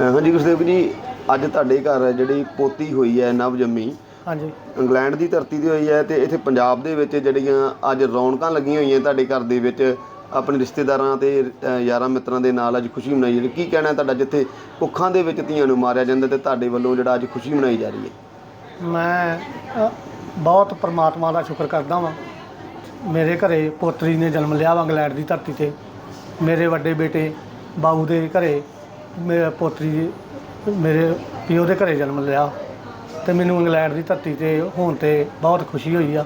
ਹਾਂਜੀ ਗੁਰਦੇਵ ਜੀ ਅੱਜ ਤੁਹਾਡੇ ਘਰ ਜਿਹੜੀ ਪੋਤੀ ਹੋਈ ਹੈ ਨਵ ਜੰਮੀ। ਹਾਂਜੀ। ਇੰਗਲੈਂਡ ਦੀ ਧਰਤੀ ਤੇ ਹੋਈ ਹੈ ਤੇ ਇੱਥੇ ਪੰਜਾਬ ਦੇ ਵਿੱਚ ਜਿਹੜੀਆਂ ਅੱਜ ਰੌਣਕਾਂ ਲੱਗੀਆਂ ਹੋਈਆਂ ਤੁਹਾਡੇ ਘਰ ਦੇ ਵਿੱਚ ਆਪਣੇ ਰਿਸ਼ਤੇਦਾਰਾਂ ਤੇ ਯਾਰਾਂ ਮਿੱਤਰਾਂ ਦੇ ਨਾਲ ਅੱਜ ਖੁਸ਼ੀ ਮਨਾਈ ਜਾਂਦੀ। ਕੀ ਕਹਿਣਾ ਤੁਹਾਡਾ ਜਿੱਥੇ ਕੁੱਖਾਂ ਦੇ ਵਿੱਚ ਧੀਆਂ ਨੂੰ ਮਾਰਿਆ ਜਾਂਦਾ ਤੇ ਤੁਹਾਡੇ ਵੱਲੋਂ ਜਿਹੜਾ ਅੱਜ ਖੁਸ਼ੀ ਮਨਾਈ ਜਾ ਰਹੀ ਹੈ? ਮੈਂ ਬਹੁਤ ਪ੍ਰਮਾਤਮਾ ਦਾ ਸ਼ੁਕਰ ਕਰਦਾ ਵਾਂ। ਮੇਰੇ ਘਰੇ ਪੋਤਰੀ ਨੇ ਜਨਮ ਲਿਆ ਵਾ ਇੰਗਲੈਂਡ ਦੀ ਧਰਤੀ ਤੇ। ਮੇਰੇ ਵੱਡੇ ਬੇਟੇ ਬਾਊ ਦੇ ਘਰੇ ਮੇਰੇ ਪੋਤਰੀ ਮੇਰੇ ਪਿਓ ਦੇ ਘਰੇ ਜਨਮ ਲਿਆ। ਤੇ ਮੈਨੂੰ ਇੰਗਲੈਂਡ ਦੀ ਧਰਤੀ ਤੇ ਹੋਣ ਤੇ ਬਹੁਤ ਖੁਸ਼ੀ ਹੋਈ ਆ।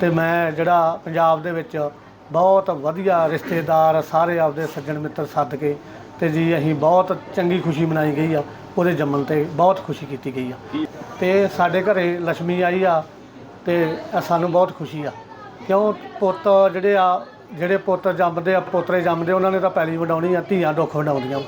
ਤੇ ਮੈਂ ਜਿਹੜਾ ਪੰਜਾਬ ਦੇ ਵਿੱਚ ਬਹੁਤ ਵਧੀਆ ਰਿਸ਼ਤੇਦਾਰ ਸਾਰੇ ਆਪਦੇ ਸੱਜਣ ਮਿੱਤਰ ਸੱਦ ਕੇ ਤੇ ਜੀ ਅਸੀਂ ਬਹੁਤ ਚੰਗੀ ਖੁਸ਼ੀ ਮਨਾਈ ਗਈ ਆ। ਉਹਦੇ ਜੰਮਣ ਤੇ ਬਹੁਤ ਖੁਸ਼ੀ ਕੀਤੀ ਗਈ ਆ। ਤੇ ਸਾਡੇ ਘਰੇ ਲక్ష్ਮੀ ਆਈ ਆ ਤੇ ਸਾਨੂੰ ਬਹੁਤ ਖੁਸ਼ੀ ਆ। ਕਿਉਂ ਪੁੱਤ ਜਿਹੜੇ ਆ ਜਿਹੜੇ ਪੁੱਤ ਜੰਮਦੇ ਆ ਪੋਤਰੇ ਜੰਮਦੇ ਉਹਨਾਂ ਨੇ ਤਾਂ ਪਹਿਲੀ ਵਡਾਉਣੀ ਆ ਧੀਆਂ ਦੁੱਖ ਵਡਾਉਂਦੀਆਂ।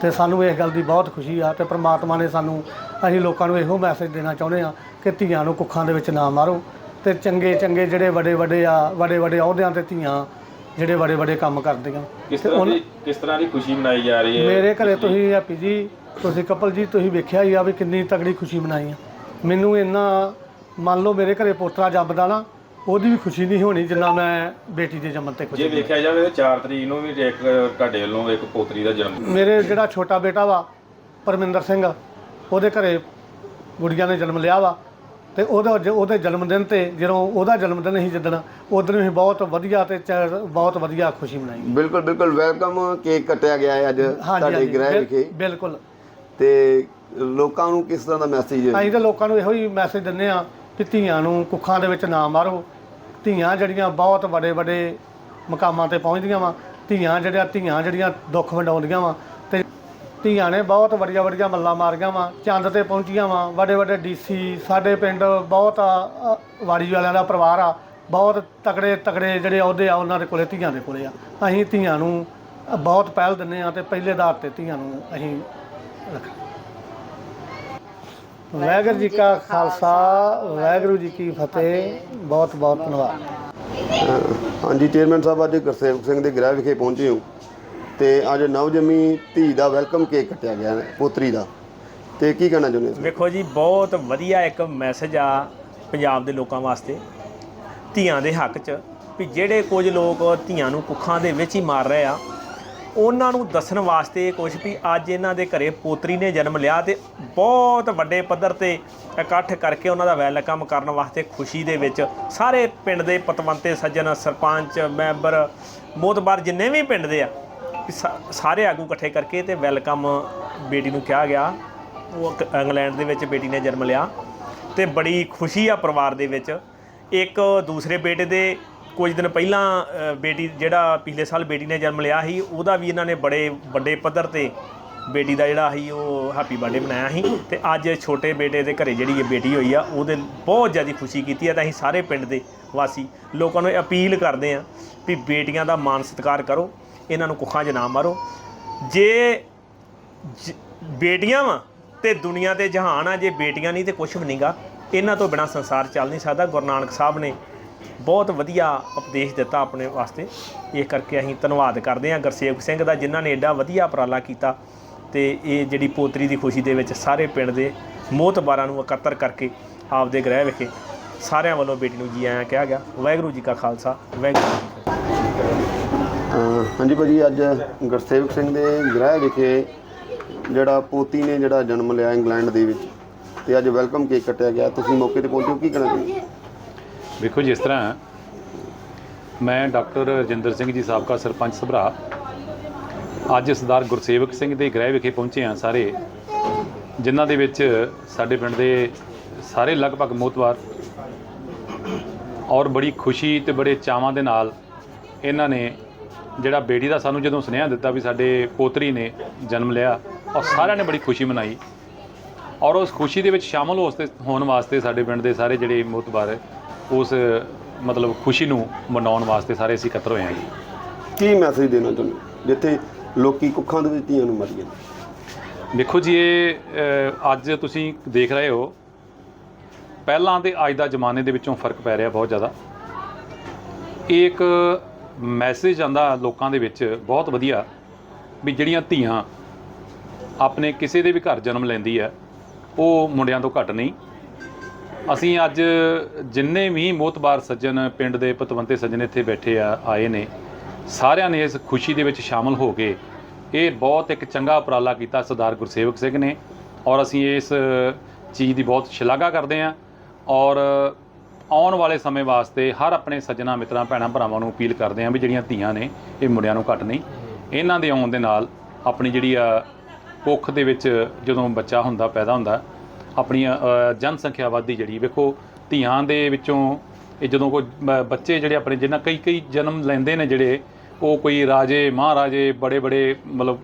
ਤੇ ਸਾਨੂੰ ਇਸ ਗੱਲ ਦੀ ਬਹੁਤ ਖੁਸ਼ੀ ਆ ਤੇ ਪ੍ਰਮਾਤਮਾ ਨੇ ਸਾਨੂੰ ਅਸੀਂ ਲੋਕਾਂ ਨੂੰ ਇਹੋ ਮੈਸੇਜ ਦੇਣਾ ਚਾਹੁੰਦੇ ਆ ਕਿ ਧੀਆਂ ਨੂੰ ਕੁੱਖਾਂ ਦੇ ਵਿੱਚ ਨਾ ਮਾਰੋ ਤੇ ਚੰਗੇ ਚੰਗੇ ਜਿਹੜੇ ਵੱਡੇ ਵੱਡੇ ਆ ਵੱਡੇ ਵੱਡੇ ਅਹੁਦਿਆਂ ਤੇ ਧੀਆਂ ਜਿਹੜੇ ਵੱਡੇ ਵੱਡੇ ਕੰਮ ਕਰਦੀਆਂ। ਕਿਸ ਤਰ੍ਹਾਂ ਦੀ ਕਿਸ ਤਰ੍ਹਾਂ ਦੀ ਖੁਸ਼ੀ ਮਨਾਈ ਜਾ ਰਹੀ ਹੈ? ਮੇਰੇ ਘਰੇ ਤੁਸੀਂ ਹੈਪੀ ਜੀ ਤੁਸੀਂ ਕਪਲ ਜੀ ਤੁਸੀਂ ਵੇਖਿਆ ਹੀ ਆ ਵੀ ਕਿੰਨੀ ਤਗੜੀ ਖੁਸ਼ੀ ਮਨਾਈ ਆ। ਮੈਨੂੰ ਇੰਨਾ ਮੰਨ ਲਓ ਮੇਰੇ ਘਰੇ ਪੋਤਰਾ ਜੰਮਦਾ ਨਾ ਉਹਦੀ ਵੀ ਖੁਸ਼ੀ ਨਹੀਂ ਹੋਣੀ ਜਿੰਨਾ ਮੈਂ ਬੇਟੀ ਦੇ ਜੰਮਣ ਤੇ ਜੇ ਖੁਸ਼ੀ ਵੇਖਿਆ ਜਾਵੇ ਤਾਂ 4 ਤਰੀਕ ਨੂੰ ਵੀ ਇੱਕ ਤੁਹਾਡੇ ਵੱਲੋਂ ਇੱਕ ਪੋਤਰੀ ਦਾ ਜਨਮ। ਮੇਰੇ ਜਿਹੜਾ ਛੋਟਾ ਬੇਟਾ ਵਾ ਪਰਮਿੰਦਰ ਸਿੰਘ ਉਹਦੇ ਘਰੇ ਗੁੜੀਆਂ ਨੇ ਜਨਮ ਲਿਆ ਵਾ। ਤੇ ਉਹਦਾ ਜ- ਉਹਦੇ ਜਨਮ ਦਿਨ ਤੇ ਜਦੋਂ ਉਹਦਾ ਜਨਮ ਦਿਨ ਸੀ ਜਿੱਦਣ ਉਦੋਂ ਹੀ ਬਹੁਤ ਵਧੀਆ ਤੇ ਚ- ਬਹੁਤ ਵਧੀਆ ਖੁਸ਼ੀ ਮਨਾਈ। ਬਿਲਕੁਲ ਬਿਲਕੁਲ ਵੈਲਕਮ ਕੇਕ ਕੱਟਿਆ ਗਿਆ ਹੈ ਅੱਜ ਤੁਹਾਡੇ ਗ੍ਰਹਿ ਬਿਲ- ਵਿਖੇ। ਬਿਲਕੁਲ। ਤੇ ਲੋਕਾਂ ਨੂੰ ਕਿਸ ਤਰ੍ਹਾਂ ਦਾ ਮੈਸੇਜ ਅਸੀਂ ਤਾਂ ਲੋਕਾਂ ਨੂੰ ਇਹੋ ਹੀ ਮੈਸੇਜ ਦਿੰਦੇ ਆ ਕਿ ਧੀਆਂ ਨੂੰ ਕੁੱਖਾਂ ਦੇ ਵਿੱਚ ਨਾ ਮਾਰੋ ਧੀਆਂ ਜਿਹੜੀਆਂ ਬਹੁਤ ਵੱਡੇ ਵੱਡੇ ਮਕਾਮਾਂ ਤੇ ਪਹੁੰਚਦੀਆਂ ਵਾ ਧੀਆਂ ਜਿਹੜੀਆਂ ਧੀਆਂ ਜਿਹੜੀਆਂ ਦੁੱਖ ਵੰਡਾਉਂਦੀਆਂ ਵਾ ਤੇ ਧੀਆਂ ਨੇ ਬਹੁਤ ਵੱਡੀਆਂ ਵੱਡੀਆਂ ਮੱਲਾਂ ਮਾਰੀਆਂ ਵਾ ਚੰਦ ਤੇ ਪਹੁੰਚੀਆਂ ਵਾ ਵੱਡੇ ਵੱਡੇ ਡੀਸੀ ਸਾਡੇ ਪਿੰਡ ਬਹੁਤ ਆ, ਅ, ਵਾੜੀ ਵਾਲਿਆਂ ਦਾ ਪਰਿਵਾਰ ਆ ਬਹੁਤ ਤਕੜੇ ਤਕੜੇ ਜਿਹੜੇ ਅਹੁਦੇ ਆ ਉਹਨਾਂ ਦੇ ਕੋਲੇ ਧੀਆਂ ਦੇ ਕੋਲੇ ਆ। ਅਸੀਂ ਧੀਆਂ ਨੂੰ ਬਹੁਤ ਪਹਿਲ ਦਿੰਦੇ ਆ ਤੇ ਪਹਿਲੇ ਆਧਾਰ ਤੇ ਧੀਆਂ ਨੂੰ ਅਸੀਂ ਰੱਖਦੇ ਵਾਹਿਗੁਰੂ ਜੀ ਕਾ ਖਾਲਸਾ ਵਾਹਿਗੁਰੂ ਜੀ ਕੀ ਫਤਿਹ। ਬਹੁਤ ਬਹੁਤ ਧੰਨਵਾਦ। ਹਾਂਜੀ ਚੇਅਰਮੈਨ ਸਾਹਿਬ ਅੱਜ ਗੁਰਸੇਵਕ ਸਿੰਘ ਦੇ ਗ੍ਰਹਿ ਵਿਖੇ ਪਹੁੰਚੇ ਹੋ ਤੇ ਅੱਜ ਨਵਜੰਮੀ ਧੀ ਦਾ ਵੈਲਕਮ ਕੇਕ ਕੱਟਿਆ ਗਿਆ ਹੈ ਪੋਤਰੀ ਦਾ। ਤੇ ਕੀ ਕਹਿਣਾ ਚਾਹੁੰਦੇ ਹੋ ਵੇਖੋ ਜੀ ਬਹੁਤ ਵਧੀਆ ਇੱਕ ਮੈਸੇਜ ਆ ਪੰਜਾਬ ਦੇ ਲੋਕਾਂ ਵਾਸਤੇ ਧੀਆਂ ਦੇ ਹੱਕ 'ਚ ਵੀ ਜਿਹੜੇ ਕੁਝ ਲੋਕ ਧੀਆਂ ਨੂੰ ਕੁੱਖਾਂ ਦੇ ਵਿੱਚ ਹੀ ਮਾਰ ਰਹੇ ਆ ਉਹਨਾਂ ਨੂੰ ਦੱਸਣ ਵਾਸਤੇ ਕੁਝ ਵੀ ਅੱਜ ਇਹਨਾਂ ਦੇ ਘਰੇ ਪੋਤਰੀ ਨੇ ਜਨਮ ਲਿਆ ਤੇ ਬਹੁਤ ਵੱਡੇ ਪੱਧਰ ਤੇ ਇਕੱਠ ਕਰਕੇ ਉਹਨਾਂ ਦਾ ਵੈਲਕਮ ਕਰਨ ਵਾਸਤੇ ਖੁਸ਼ੀ ਦੇ ਵਿੱਚ ਸਾਰੇ ਪਿੰਡ ਦੇ ਪਤਵੰਤੇ, ਸੱਜਣ, ਸਰਪੰਚ, ਮੈਂਬਰ, ਮੋਤਬਾਰ ਜਿੰਨੇ ਵੀ ਪਿੰਡ ਦੇ ਆ ਸਾਰੇ ਆਗੂ ਇਕੱਠੇ ਕਰਕੇ ਤੇ ਵੈਲਕਮ ਬੇਟੀ ਨੂੰ ਕਿਹਾ ਗਿਆ। ਉਹ ਇੰਗਲੈਂਡ ਦੇ ਵਿੱਚ ਬੇਟੀ ਨੇ ਜਨਮ ਲਿਆ ਤੇ ਬੜੀ ਖੁਸ਼ੀ ਆ ਪਰਿਵਾਰ ਦੇ ਵਿੱਚ। ਇੱਕ ਦੂਸਰੇ ਬੇਟੇ ਦੇ ਕੁਝ ਦਿਨ ਪਹਿਲਾਂ ਬੇਟੀ, ਜਿਹੜਾ ਪਿਛਲੇ ਸਾਲ ਬੇਟੀ ਨੇ ਜਨਮ ਲਿਆ ਸੀ, ਉਹਦਾ ਵੀ ਇਹਨਾਂ ਨੇ ਬੜੇ ਵੱਡੇ ਪੱਧਰ ਤੇ ਬੇਟੀ ਦਾ ਜਿਹੜਾ ਸੀ, ਉਹ ਹੈਪੀ ਬਰਥਡੇ ਮਨਾਇਆ ਸੀ। ਤੇ ਅੱਜ ਛੋਟੇ ਬੇਟੇ ਦੇ ਘਰੇ ਜਿਹੜੀ ਇਹ ਬੇਟੀ ਹੋਈ ਆ, ਉਹਦੇ ਬਹੁਤ ਜ਼ਿਆਦਾ ਖੁਸ਼ੀ ਕੀਤੀ ਆ। ਤਾਂ ਅਸੀਂ ਸਾਰੇ ਪਿੰਡ ਦੇ ਵਾਸੀ ਲੋਕਾਂ ਨੂੰ ਇਹ ਅਪੀਲ ਕਰਦੇ ਆ ਵੀ ਬੇਟੀਆਂ ਦਾ ਮਾਣ ਸਤਿਕਾਰ ਕਰੋ, ਇਹਨਾਂ ਨੂੰ ਕੁੱਖਾਂ 'ਚ ਨਾ ਮਾਰੋ। ਜੇ ਜ- ਬੇਟੀਆਂ ਵਾ ਤੇ ਦੁਨੀਆ ਤੇ ਜਹਾਨ ਆ, ਜੇ ਬੇਟੀਆਂ ਨਹੀਂ ਤੇ ਕੁਝ ਵੀ ਨਹੀਂਗਾ ਇਹਨਾਂ ਤੋਂ ਬਿਨਾ ਸੰਸਾਰ ਚੱਲ ਨਹੀਂ ਸਕਦਾ। ਗੁਰੂ ਨਾਨਕ ਸਾਹਿਬ ਨੇ ਬਹੁਤ ਵਧੀਆ ਉਪਦੇਸ਼ ਦਿੱਤਾ ਆਪਣੇ ਵਾਸਤੇ। ਇਹ ਕਰਕੇ ਅਸੀਂ ਧੰਨਵਾਦ ਕਰਦੇ ਹਾਂ ਗੁਰਸੇਵਕ ਸਿੰਘ ਦਾ, ਜਿਨ੍ਹਾਂ ਨੇ ਐਡਾ ਵਧੀਆ ਉਪਰਾਲਾ ਕੀਤਾ ਤੇ ਇਹ ਜਿਹੜੀ ਪੋਤਰੀ ਦੀ ਖੁਸ਼ੀ ਦੇ ਵਿੱਚ ਸਾਰੇ ਪਿੰਡ ਦੇ ਮੋਹਤਬਾਰਾਂ ਨੂੰ ਇਕੱਤਰ ਕਰਕੇ ਆਪਦੇ ਗ੍ਰਹਿ ਵਿਖੇ ਸਾਰਿਆਂ ਵੱਲੋਂ ਬੇਟੀ ਨੂੰ ਜੀ ਆਇਆਂ ਕਿਹਾ ਗਿਆ। ਵਾਹਿਗੁਰੂ ਜੀ ਕਾ ਖਾਲਸਾ, ਵਾਹਿਗੁਰੂ ਜੀ ਕੀ ਫਤਿਹ। ਅਹ ਹਾਂਜੀ ਭਾਜੀ, ਅੱਜ ਗੁਰਸੇਵਕ ਸਿੰਘ ਦੇ ਗ੍ਰਹਿ ਵਿਖੇ ਜਿਹੜਾ ਪੋਤੀ ਨੇ ਜਿਹੜਾ ਜਨਮ ਲਿਆ ਇੰਗਲੈਂਡ ਦੇ ਵਿੱਚ, ਤੇ ਅੱਜ ਵੈਲਕਮ ਕੇਕ ਕੱਟਿਆ ਗਿਆ। ਤੁਸੀਂ ਮੌਕੇ ਤੇ ਪਹੁੰਚੋ, ਕੀ ਕਹਿਣਾ ਵੇਖੋ ਜਿਸ ਤਰ੍ਹਾਂ ਮੈਂ ਡਾਕਟਰ ਰਜਿੰਦਰ ਸਿੰਘ ਜੀ, ਸਾਬਕਾ ਸਰਪੰਚ ਸਭਰਾ। ਅੱਜ ਸਰਦਾਰ ਗੁਰਸੇਵਕ ਸਿੰਘ ਦੇ ਗ੍ਰਹਿ ਵਿਖੇ ਪਹੁੰਚੇ ਹਾਂ ਸਾਰੇ, ਜਿਨ੍ਹਾਂ ਦੇ ਵਿੱਚ ਸਾਡੇ ਪਿੰਡ ਦੇ ਸਾਰੇ ਲਗਭਗ ਮੋਤਵਾਰ ਔਰ ਬੜੀ ਖੁਸ਼ੀ ਤੇ ਬੜੇ ਚਾਵਾਂ ਦੇ ਨਾਲ ਇਹਨਾਂ ਨੇ ਜਿਹੜਾ ਬੇਟੀ ਦਾ ਸਾਨੂੰ ਜਦੋਂ ਸੁਨੇਹਾ ਦਿੱਤਾ ਵੀ ਸਾਡੇ ਪੋਤਰੀ ਨੇ ਜਨਮ ਲਿਆ, ਔਰ ਸਾਰਿਆਂ ਨੇ ਬੜੀ ਖੁਸ਼ੀ ਮਨਾਈ। ਔਰ ਉਸ ਖੁਸ਼ੀ ਦੇ ਵਿੱਚ ਸ਼ਾਮਲ ਹੋਸ, ਹੋਣ ਵਾਸਤੇ ਸਾਡੇ ਪਿੰਡ ਦੇ ਸਾਰੇ ਜਿਹੜੇ ਮੁਤਬਾਰ ਉਸ ਮਤਲਬ ਖੁਸ਼ੀ ਨੂੰ ਮਨਾਉਣ ਵਾਸਤੇ ਸਾਰੇ ਅਸੀਂ ਇਕੱਤਰ ਹੋਏ ਹਾਂ ਜੀ। ਕੀ ਮੈਸੇਜ ਦੇਣਾ ਹੋ? ਜਿੱਥੇ ਲੋਕੀ ਕੁੱਖਾਂ ਦੇ ਵਿੱਚ ਧੀਆਂ ਨੂੰ ਮਾਰੀ ਜਾਂਦੇ ਦੇਖੋ ਜੀ ਇਹ ਅੱਜ ਤੁਸੀਂ ਦੇਖ ਰਹੇ ਹੋ ਪਹਿਲਾਂ ਤੇ ਅੱਜ ਦਾ ਜ਼ਮਾਨੇ ਦੇ ਵਿੱਚੋਂ ਫ਼ਰਕ ਪੈ ਰਿਹਾ ਬਹੁਤ ਜ਼ਿਆਦਾ। ਇਹ ਇੱਕ ਮੈਸੇਜ ਆਂਦਾ ਲੋਕਾਂ ਦੇ ਵਿੱਚ ਬਹੁਤ ਵਧੀਆ ਵੀ ਜਿਹੜੀਆਂ ਧੀਆਂ ਆਪਣੇ ਕਿਸੇ ਦੇ ਵੀ ਘਰ ਜਨਮ ਲੈਂਦੀ ਹੈ ਉਹ ਮੁੰਡਿਆਂ ਤੋਂ ਘੱਟ ਨਹੀਂ ਅਸੀਂ ਅੱਜ ਜਿੰਨੇ ਵੀ ਮੋਤਬਾਰ ਸੱਜਣ, ਪਿੰਡ ਦੇ ਪਤਵੰਤੇ ਸੱਜਣ ਇੱਥੇ ਬੈਠੇ ਆ, ਆਏ ਨੇ, ਸਾਰਿਆਂ ਨੇ ਇਸ ਖੁਸ਼ੀ ਦੇ ਵਿੱਚ ਸ਼ਾਮਲ ਹੋ ਕੇ ਇਹ ਬਹੁਤ ਇੱਕ ਚੰਗਾ ਉਪਰਾਲਾ ਕੀਤਾ ਸਰਦਾਰ ਗੁਰਸੇਵਕ ਸਿੰਘ ਨੇ ਔਰ ਅਸੀਂ ਇਸ ਚੀਜ਼ ਦੀ ਬਹੁਤ ਸ਼ਲਾਘਾ ਕਰਦੇ ਹਾਂ ਔਰ ਆਉਣ ਵਾਲੇ ਸਮੇਂ ਵਾਸਤੇ ਹਰ ਆਪਣੇ ਸੱਜਣਾ, ਮਿੱਤਰਾਂ, ਭੈਣਾਂ, ਭਰਾਵਾਂ ਨੂੰ ਅਪੀਲ ਕਰਦੇ ਹਾਂ ਵੀ ਜਿਹੜੀਆਂ ਧੀਆਂ ਨੇ, ਇਹ ਮੁੰਡਿਆਂ ਨੂੰ ਘੱਟ ਨਹੀਂ। ਇਹਨਾਂ ਦੇ ਆਉਣ ਦੇ ਨਾਲ ਆਪਣੀ ਜਿਹੜੀ ਆ ਕੁੱਖ ਦੇ ਵਿੱਚ ਜਦੋਂ ਬੱਚਾ ਹੁੰਦਾ, ਪੈਦਾ ਹੁੰਦਾ ਆਪਣੀ ਜਨਸੰਖਿਆ ਵਧਦੀ ਜਿਹੜੀ, ਵੇਖੋ, ਧੀਆਂ ਦੇ ਵਿੱਚੋਂ ਇਹ ਜਦੋਂ ਕੋਈ ਬ- ਬੱਚੇ ਜਿਹੜੇ ਆਪਣੇ ਜਿਨ੍ਹਾਂ ਕਈ ਕਈ ਜਨਮ ਲੈਂਦੇ ਨੇ ਜਿਹੜੇ, ਉਹ ਕੋਈ ਰਾਜੇ, ਮਹਾਰਾਜੇ, ਬੜੇ ਬੜੇ, ਮਤਲਬ,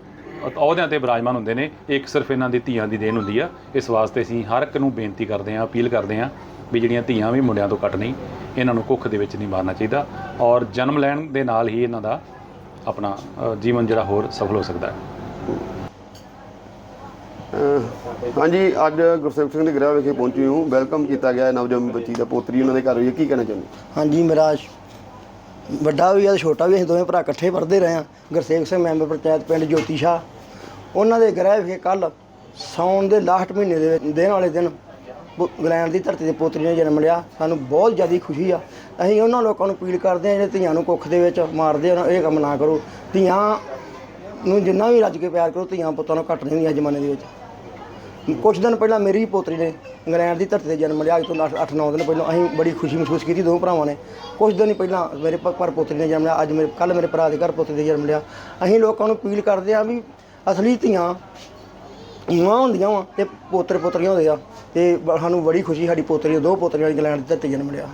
ਅਹੁਦਿਆਂ ਤੇ ਬਿਰਾਜਮਾਨ ਹੁੰਦੇ ਨੇ, ਇੱਕ ਸਿਰਫ ਇਹਨਾਂ ਦੀ ਧੀਆਂ ਦੀ ਦੇਣ ਹੁੰਦੀ ਆ। ਇਸ ਵਾਸਤੇ ਅਸੀਂ ਹਰ ਇੱਕ ਨੂੰ ਬੇਨਤੀ ਕਰਦੇ ਹਾਂ, ਅਪੀਲ ਕਰਦੇ ਹਾਂ ਵੀ ਜਿਹੜੀਆਂ ਧੀਆਂ ਵੀ ਮੁੰਡਿਆਂ ਤੋਂ ਘੱਟ ਨਹੀਂ, ਇਹਨਾਂ ਨੂੰ ਕੁੱਖ ਦੇ ਵਿੱਚ ਨਹੀਂ ਮਾਰਨਾ ਚਾਹੀਦਾ ਔਰ ਜਨਮ ਲੈਣ ਦੇ ਨਾਲ ਹੀ ਇਹਨਾਂ ਦਾ ਆਪਣਾ ਜੀਵਨ ਜਿਹੜਾ ਹੋਰ ਸਫਲ ਹੋ ਸਕਦਾ ਹੈ। ਹਾਂਜੀ, ਅੱਜ ਗੁਰਸੇਵਕ ਸਿੰਘ ਦੇ ਗ੍ਰਹਿ ਵਿਖੇ ਪਹੁੰਚੇ ਹਾਂ। ਵੈਲਕਮ ਕੀਤਾ ਗਿਆ ਹੈ ਨਵਜੰਮੀ ਬੱਚੀ ਦਾ ਪੋਤਰੀ, ਉਹਨਾਂ ਦੇ ਘਰ ਹੋਈ ਹੈ। ਕੀ ਕਹਿਣਾ ਚਾਹੁੰਦੇ ਹਾਂਜੀ, ਮੇਰਾ ਸ਼- ਵੱਡਾ ਵੀ ਆ ਤੇ ਛੋਟਾ ਵੀ ਅਸੀਂ ਦੋਵੇਂ ਭਰਾ ਇਕੱਠੇ ਪੜ੍ਹਦੇ ਰਹੇ ਹਾਂ। ਗੁਰਸੇਵਕ ਸਿੰਘ, ਮੈਂਬਰ ਪੰਚਾਇਤ ਪਿੰਡ ਜੋਤੀ ਸ਼ਾਹ। ਉਹਨਾਂ ਦੇ ਗ੍ਰਹਿ ਵਿਖੇ ਕੱਲ ਸਾਉਣ ਦੇ ਲਾਸਟ ਮਹੀਨੇ ਦੇ ਵਿੱਚ, ਦੇਣ ਵਾਲੇ ਦਿਨ ਪੁ- ਇੰਗਲੈਂਡ ਦੀ ਧਰਤੀ ਤੇ ਪੋਤਰੀ ਨੇ ਜਨਮ ਲਿਆ। ਸਾਨੂੰ ਬਹੁਤ ਜ਼ਿਆਦਾ ਖੁਸ਼ੀ ਆ। ਅਸੀਂ ਉਹਨਾਂ ਲੋਕਾਂ ਨੂੰ ਅਪੀਲ ਕਰਦੇ ਹਾਂ, ਜਿਹੜੇ ਧੀਆਂ ਨੂੰ ਕੁੱਖ ਦੇ ਵਿੱਚ ਮਾਰਦੇ ਆ ਇਹ ਕੰਮ ਨਾ ਕਰੋ। ਧੀਆਂ ਨੂੰ ਜਿੰਨਾ ਵੀ ਰੱਜ ਕੇ ਪਿਆਰ ਕਰੋ, ਧੀਆਂ ਪੁੱਤਾਂ ਨੂੰ ਘੱਟ ਨਹੀਂ ਹੁੰਦੀਆਂ ਜ਼ਮਾਨੇ ਦੇ ਵਿੱਚ। ਕੁਝ ਦਿਨ ਪਹਿਲਾਂ ਮੇਰੀ ਪੋਤਰੀ ਨੇ ਇੰਗਲੈਂਡ ਦੀ ਧਰਤੀ ਤੇ ਜਨਮ ਲਿਆ ਅੱਜ ਤੋਂ 8-9 ਦਿਨ ਪਹਿਲਾਂ ਅਸੀਂ ਬੜੀ ਖੁਸ਼ੀ ਮਹਿਸੂਸ ਕੀਤੀ ਦੋ ਭਰਾਵਾਂ ਨੇ। ਕੁਝ ਦਿਨ ਹੀ ਪਹਿਲਾਂ ਮੇਰੇ ਪਰ ਪੋਤਰੀ ਨੇ ਜਨਮ ਲਿਆ ਅੱਜ ਮੇਰੇ ਕੱਲ ਮੇਰੇ ਭਰਾ ਦੇ ਘਰ ਪੋਤਰੀ ਨੇ ਜਨਮ ਲਿਆ। ਅਸੀਂ ਲੋਕਾਂ ਨੂੰ ਅਪੀਲ ਕਰਦੇ ਆ ਵੀ ਅਸਲੀ ਧੀਆਂ ਮਾਂ ਹੁੰਦੀਆਂ ਵਾ ਤੇ ਪੋਤਰੇ ਪੋਤਰੀਆਂ ਹੁੰਦੇ ਆ ਤੇ ਸਾਨੂੰ ਬੜੀ ਖੁਸ਼ੀ ਸਾਡੀ ਪੋਤਰੀ ਦੋ ਪੋਤਰੀਆਂ ਇੰਗਲੈਂਡ ਦੀ ਧਰਤੀ ਤੇ ਜਨਮ ਲਿਆ।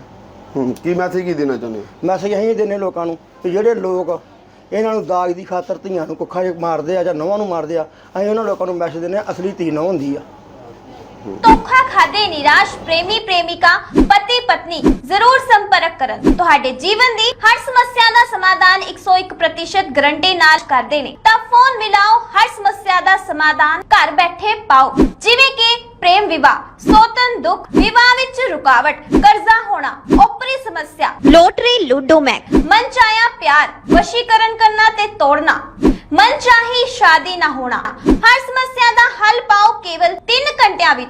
ਹੂੰ ਕੀ ਮੈਸੇਜ ਕੀ ਦੇਣਾ ਚਾਹੁੰਦੇ ਹੋ? ਮੈਸੇਜ ਅਸੀਂ ਦਿੰਦੇ ਲੋਕਾਂ ਨੂੰ ਕਿ ਜਿਹੜੇ ਲੋਕ ਇਹਨਾਂ ਨੂੰ ਦਾਗ ਦੀ ਖਾਤਰ ਧੀਆਂ ਨੂੰ ਕੁੱਖਾਂ 'ਚ ਮਾਰਦੇ ਆ ਜਾਂ ਨੌਵਾਂ ਨੂੰ ਮਾਰਦੇ ਆ, ਅਸੀਂ ਉਹਨਾਂ ਲੋਕਾਂ ਨੂੰ ਮੈਸੇਜ ਦਿੰਦੇ ਆ ਅਸਲੀ ਧੀ ਨੌਂ ਹੁੰਦੀ ਆ। ਧੋਖਾ ਖਾਦੇ ਨਿਰਾਸ਼ ਪ੍ਰੇਮੀ ਪ੍ਰੇਮਿਕਾ, ਪਤੀ ਪਤਨੀ, ਜ਼ਰੂਰ ਸੰਪਰਕ ਕਰਨ। ਤੁਹਾਡੇ ਜੀਵਨ ਦੀ ਹਰ ਸਮੱਸਿਆ ਦਾ ਸਮਾਧਾਨ 101% ਗਰੰਟੀ ਨਾਲ ਕਰਦੇ ਨੇ। ਤਾਂ ਫੋਨ ਮਿਲਾਓ, ਹਰ ਸਮੱਸਿਆ ਦਾ ਸਮਾਧਾਨ ਘਰ ਬੈਠੇ ਪਾਓ। ਜਿਵੇਂ ਕਿ ਪ੍ਰੇਮ ਵਿਵਾਹ, ਸੋਤਨ ਦੁੱਖ, ਵਿਵਾਹ ਵਿੱਚ ਰੁਕਾਵਟ, ਕਰਜ਼ਾ ਹੋਣਾ ਓਪਰੀ ਸਮੱਸਿਆ, ਲੋਟਰੀ, ਲੂਡੋ ਮੈਕ ਮਨਚਾਇਆ ਪਿਆਰ, ਵਸ਼ੀਕਰਨ ਕਰਨਾ ਤੇ ਤੋੜਨਾ, ਮਨਚਾਹੀ ਸ਼ਾਦੀ ਨਾ ਹੋਣਾ, ਹਰ ਸਮੱਸਿਆ ਦਾ ਹੱਲ ਪਾਓ ਕੇਵਲ 3 ਘੰਟਿਆਂ ਵਿੱਚ।